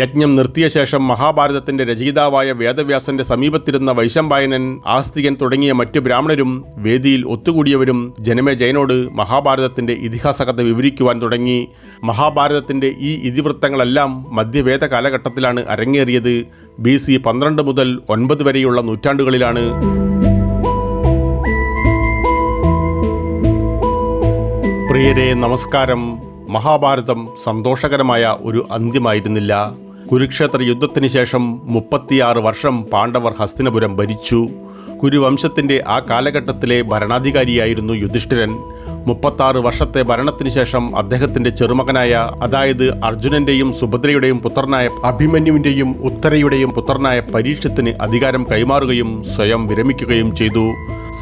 യജ്ഞം നിർത്തിയ ശേഷം മഹാഭാരതത്തിന്റെ രചയിതാവായ വേദവ്യാസന്റെ സമീപത്തിരുന്ന വൈശമ്പായനൻ ആസ്തികൻ തുടങ്ങിയ മറ്റു ബ്രാഹ്മണരും വേദിയിൽ ഒത്തുകൂടിയവരും ജനമേ ജയനോട് മഹാഭാരതത്തിന്റെ ഇതിഹാസകഥ വിവരിക്കുവാൻ തുടങ്ങി. മഹാഭാരതത്തിന്റെ ഈ ഇതിവൃത്തങ്ങളെല്ലാം മധ്യവേദ കാലഘട്ടത്തിലാണ് അരങ്ങേറിയത്. ബി സി പന്ത്രണ്ട് മുതൽ ഒൻപത് വരെയുള്ള നൂറ്റാണ്ടുകളിലാണ്. പ്രിയരെ നമസ്കാരം. മഹാഭാരതം സന്തോഷകരമായ ഒരു അന്ത്യമായിരുന്നില്ല. കുരുക്ഷേത്ര യുദ്ധത്തിന് ശേഷം മുപ്പത്തിയാറ് വർഷം പാണ്ഡവർ ഹസ്തിനപുരം ഭരിച്ചു. കുരുവംശത്തിന്റെ ആ കാലഘട്ടത്തിലെ ഭരണാധികാരിയായിരുന്നു യുധിഷ്ഠിരൻ. മുപ്പത്താറ് വർഷത്തെ ഭരണത്തിന് ശേഷം അദ്ദേഹത്തിന്റെ ചെറുമകനായ അതായത് അർജുനന്റെയും സുഭദ്രയുടെയും പുത്രനായ അഭിമന്യുവിന്റെയും ഉത്തരയുടെയും പുത്രനായ പരീക്ഷത്തിന് അധികാരം കൈമാറുകയും സ്വയം വിരമിക്കുകയും ചെയ്തു.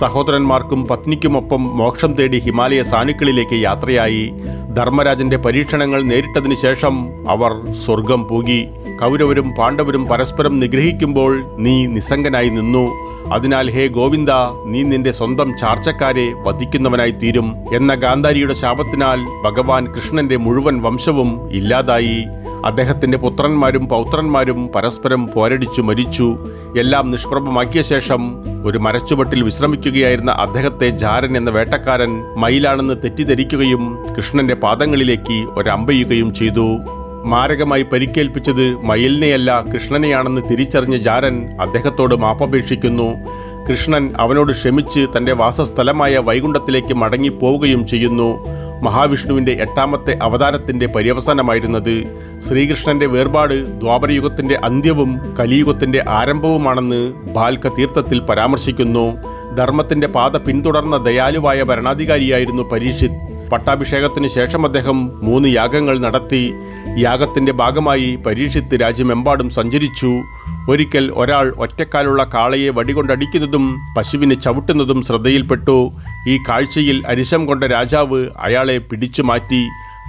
സഹോദരന്മാർക്കും പത്നിക്കുമൊപ്പം മോക്ഷം തേടി ഹിമാലയ സാനുക്കളിലേക്ക് യാത്രയായി. ധർമ്മരാജന്റെ പരീക്ഷണങ്ങൾ നേരിട്ടതിനു ശേഷം അവർ സ്വർഗം പൂകി. കൗരവരും പാണ്ഡവരും പരസ്പരം നിഗ്രഹിക്കുമ്പോൾ നീ നിസ്സംഗനായി നിന്നു. അതിനാൽ ഹേ ഗോവിന്ദ നീ നിന്റെ സ്വന്തം ചാർച്ചക്കാരെ വധിക്കുന്നവനായി തീരും. എന്ന ഗാന്ധാരിയുടെ ശാപത്തിനാൽ ഭഗവാൻ കൃഷ്ണന്റെ മുഴുവൻ വംശവും ഇല്ലാതായി. അദ്ദേഹത്തിന്റെ പുത്രന്മാരും പൗത്രന്മാരും പരസ്പരം പോരടിച്ചു മരിച്ചു. എല്ലാം നിഷ്പ്രഭമാക്കിയ ശേഷം ഒരു മരച്ചുവട്ടിൽ വിശ്രമിക്കുകയായിരുന്ന അദ്ദേഹത്തെ ജാരൻ എന്ന വേട്ടക്കാരൻ മയിലാണെന്ന് തെറ്റിദ്ധരിക്കുകയും കൃഷ്ണന്റെ പാദങ്ങളിലേക്ക് ഒരമ്പയുകയും ചെയ്തു. മാരകമായി പരിക്കേൽപ്പിച്ചത് മയിലിനെയല്ല കൃഷ്ണനെയാണെന്ന് തിരിച്ചറിഞ്ഞ ജാരൻ അദ്ദേഹത്തോട് മാപ്പപേക്ഷിക്കുന്നു. കൃഷ്ണൻ അവനോട് ക്ഷമിച്ച് തന്റെ വാസസ്ഥലമായ വൈകുണ്ഠത്തിലേക്ക് മടങ്ങിപ്പോവുകയും ചെയ്യുന്നു. മഹാവിഷ്ണുവിന്റെ എട്ടാമത്തെ അവതാരത്തിന്റെ പര്യവസാനമായിരുന്നത് ശ്രീകൃഷ്ണന്റെ വേർപാട് ദ്വാപരയുഗത്തിന്റെ അന്ത്യവും കലിയുഗത്തിന്റെ ആരംഭവുമാണെന്ന് ബാൽക്ക തീർത്ഥത്തിൽ പരാമർശിക്കുന്നു. ധർമ്മത്തിന്റെ പാത പിന്തുടർന്ന ദയാലുവായ ഭരണാധികാരിയായിരുന്നു പരീക്ഷിത്. പട്ടാഭിഷേകത്തിന് ശേഷം അദ്ദേഹം മൂന്ന് യാഗങ്ങൾ നടത്തി. യാഗത്തിന്റെ ഭാഗമായി പരീക്ഷിത്ത് രാജ്യമെമ്പാടും സഞ്ചരിച്ചു. ഒരിക്കൽ ഒരാൾ ഒറ്റക്കാലുള്ള കാളയെ വടികൊണ്ടടിക്കുന്നതും പശുവിനെ ചവിട്ടുന്നതും ശ്രദ്ധയിൽപ്പെട്ടു. ഈ കാഴ്ചയിൽ അരിശം കൊണ്ട രാജാവ് അയാളെ പിടിച്ചു മാറ്റി.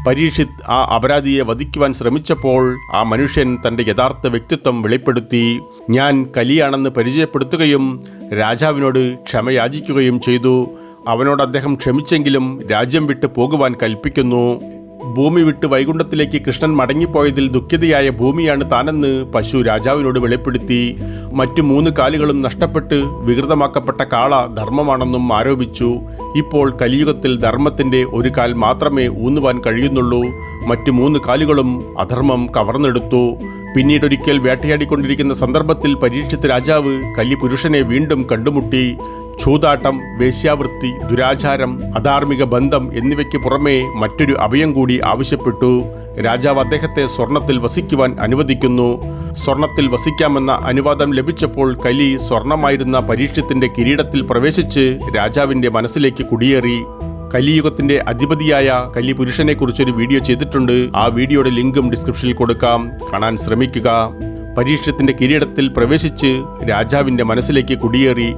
പരീക്ഷിത് ആ അപരാധിയെ വധിക്കുവാൻ ശ്രമിച്ചപ്പോൾ ആ മനുഷ്യൻ തന്റെ യഥാർത്ഥ വ്യക്തിത്വം വെളിപ്പെടുത്തി ഞാൻ കലിയാണെന്ന് പരിചയപ്പെടുത്തുകയും രാജാവിനോട് ക്ഷമയാചിക്കുകയും ചെയ്തു. അവനോട് അദ്ദേഹം ക്ഷമിച്ചെങ്കിലും രാജ്യം വിട്ടു പോകുവാൻ കൽപ്പിക്കുന്നു. ഭൂമി വിട്ട് വൈകുണ്ഠത്തിലേക്ക് കൃഷ്ണൻ മടങ്ങിപ്പോയതിൽ ദുഃഖിതയായ ഭൂമിയാണ് താനെന്ന് പശു രാജാവിനോട് വെളിപ്പെടുത്തി. മറ്റു മൂന്ന് കാലുകളും നഷ്ടപ്പെട്ട് വികൃതമാക്കപ്പെട്ട കാള ധർമ്മമാണെന്നും ആരോപിച്ചു. ഇപ്പോൾ കലിയുഗത്തിൽ ധർമ്മത്തിന്റെ ഒരു കാൽ മാത്രമേ ഊന്നുവാൻ കഴിയുന്നുള്ളൂ. മറ്റു മൂന്ന് കാലുകളും അധർമ്മം കവർന്നെടുത്തു. പിന്നീടൊരിക്കൽ വേട്ടയാടിക്കൊണ്ടിരിക്കുന്ന സന്ദർഭത്തിൽ പരീക്ഷിച്ച രാജാവ് കലിപുരുഷനെ വീണ്ടും കണ്ടുമുട്ടി. ചൂതാട്ടം വേശ്യാവൃത്തി ദുരാചാരം അധാർമിക ബന്ധം എന്നിവയ്ക്ക് പുറമേ മറ്റൊരു അഭയം കൂടി ആവശ്യപ്പെട്ടു. രാജാവ് അദ്ദേഹത്തെ സ്വർണത്തിൽ വസിക്കുവാൻ അനുവദിക്കുന്നു. സ്വർണത്തിൽ വസിക്കാമെന്ന അനുവാദം ലഭിച്ചപ്പോൾ കലി സ്വർണമായിരുന്ന പരീക്ഷത്തിന്റെ കിരീടത്തിൽ പ്രവേശിച്ച് രാജാവിന്റെ മനസ്സിലേക്ക് കുടിയേറി. കലിയുഗത്തിന്റെ അധിപതിയായ കലി പുരുഷനെ കുറിച്ചൊരു വീഡിയോ ചെയ്തിട്ടുണ്ട്. ആ വീഡിയോയുടെ ലിങ്കും ഡിസ്ക്രിപ്ഷനിൽ കൊടുക്കാം. കാണാൻ ശ്രമിക്കുക. പരീക്ഷത്തിന്റെ കിരീടത്തിൽ പ്രവേശിച്ച് രാജാവിന്റെ മനസ്സിലേക്ക് കുടിയേറി.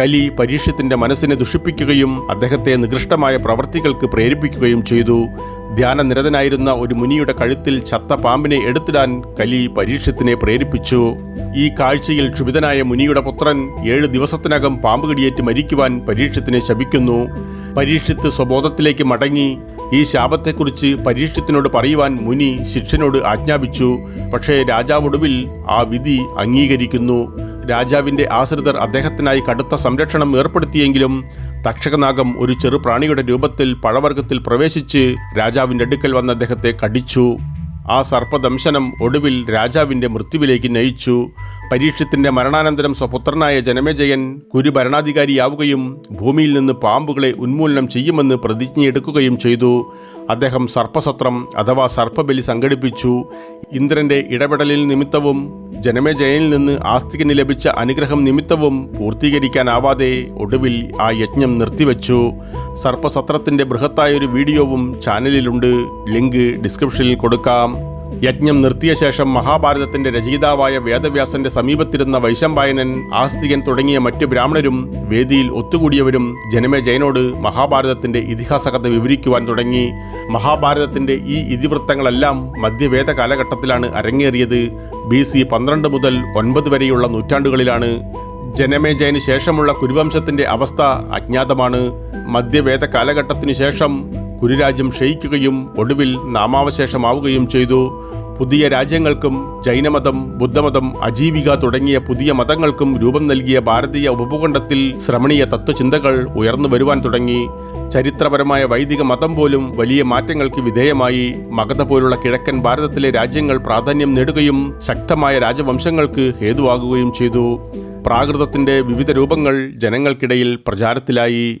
കലി പരീക്ഷത്തിന്റെ മനസ്സിനെ ദുഷിപ്പിക്കുകയും അദ്ദേഹത്തെ നികൃഷ്ടമായ പ്രവൃത്തികൾക്ക് പ്രേരിപ്പിക്കുകയും ചെയ്തു. ധ്യാനനിരതനായിരുന്ന ഒരു മുനിയുടെ കഴുത്തിൽ ചത്ത പാമ്പിനെ എടുത്തിടാൻ കലി പരീക്ഷത്തിനെ പ്രേരിപ്പിച്ചു. ഈ കാഴ്ചയിൽ ക്ഷുഭിതനായ മുനിയുടെ പുത്രൻ ഏഴ് ദിവസത്തിനകം പാമ്പ് കടിയേറ്റ് മരിക്കുവാൻ പരീക്ഷത്തിനെ ശപിക്കുന്നു. പരീക്ഷിത്ത് സ്വബോധത്തിലേക്ക് മടങ്ങി ഈ ശാപത്തെക്കുറിച്ച് പരീക്ഷത്തിനോട് പറയുവാൻ മുനി ശിക്ഷനോട് ആജ്ഞാപിച്ചു. പക്ഷേ രാജാവൊടുവിൽ ആ വിധി അംഗീകരിക്കുന്നു. രാജാവിന്റെ ആശ്രിതർ അദ്ദേഹത്തിനായി കടുത്ത സംരക്ഷണം ഏർപ്പെടുത്തിയെങ്കിലും തക്ഷകനാഗം ഒരു ചെറു പ്രാണിയുടെ രൂപത്തിൽ പഴവർഗത്തിൽ പ്രവേശിച്ച് രാജാവിന്റെ അടുക്കൽ വന്ന അദ്ദേഹത്തെ കടിച്ചു. ആ സർപ്പദംശനം ഒടുവിൽ രാജാവിന്റെ മൃത്യുവിലേക്ക് നയിച്ചു. പരീക്ഷത്തിന്റെ മരണാനന്തരം സ്വപുത്രനായ ജനമേജയൻ കുരു ഭരണാധികാരിയാവുകയും ഭൂമിയിൽ നിന്ന് പാമ്പുകളെ ഉന്മൂലനം ചെയ്യുമെന്ന് പ്രതിജ്ഞയെടുക്കുകയും ചെയ്തു. അദ്ദേഹം സർപ്പസത്രം അഥവാ സർപ്പബലി സംഘടിപ്പിച്ചു. ഇന്ദ്രന്റെ ഇടപെടലിൽ നിമിത്തവും ജനമേജയനിൽ നിന്ന് ആസ്തികന് ലഭിച്ച അനുഗ്രഹം നിമിത്തവും പൂർത്തീകരിക്കാനാവാതെ ഒടുവിൽ ആ യജ്ഞം നിർത്തിവെച്ചു. സർപ്പസത്രത്തിന്റെ ബൃഹത്തായൊരു വീഡിയോവും ചാനലിലുണ്ട്. ലിങ്ക് ഡിസ്ക്രിപ്ഷനിൽ കൊടുക്കാം. യജ്ഞം നിർത്തിയ ശേഷം മഹാഭാരതത്തിന്റെ രചയിതാവായ വേദവ്യാസന്റെ സമീപത്തിരുന്ന വൈശമ്പായനൻ ആസ്തികൻ തുടങ്ങിയ മറ്റു ബ്രാഹ്മണരും വേദിയിൽ ഒത്തുകൂടിയവരും ജനമേജയനോട് മഹാഭാരതത്തിന്റെ ഇതിഹാസകഥ വിവരിക്കുവാൻ തുടങ്ങി. മഹാഭാരതത്തിന്റെ ഈ ഇതിവൃത്തങ്ങളെല്ലാം മധ്യവേദ കാലഘട്ടത്തിലാണ് അരങ്ങേറിയത്. ബി സി പന്ത്രണ്ട് മുതൽ ഒൻപത് വരെയുള്ള നൂറ്റാണ്ടുകളിലാണ്. ജനമേജയന് ശേഷമുള്ള കുരുവംശത്തിന്റെ അവസ്ഥ അജ്ഞാതമാണ്. മധ്യവേദ കാലഘട്ടത്തിനു ശേഷം കുരുരാജ്യം ക്ഷയിക്കുകയും ഒടുവിൽ നാമാവശേഷമാവുകയും ചെയ്തു. പുതിയ രാജ്യങ്ങൾക്കും ജൈനമതം ബുദ്ധമതം അജീവിക തുടങ്ങിയ പുതിയ മതങ്ങൾക്കും രൂപം നൽകിയ ഭാരതീയ ഉപഭൂഖണ്ഡത്തിൽ ശ്രമണീയ തത്വചിന്തകൾ ഉയർന്നു വരുവാൻ തുടങ്ങി. ചരിത്രപരമായ വൈദിക മതം പോലും വലിയ മാറ്റങ്ങൾക്ക് വിധേയമായി. മഗധ പോലുള്ള കിഴക്കൻ ഭാരതത്തിലെ രാജ്യങ്ങൾ പ്രാധാന്യം നേടുകയും ശക്തമായ രാജവംശങ്ങൾക്ക് ഹേതുവാകുകയും ചെയ്തു. പ്രാകൃതത്തിന്റെ വിവിധ രൂപങ്ങൾ ജനങ്ങൾക്കിടയിൽ പ്രചാരത്തിലായി.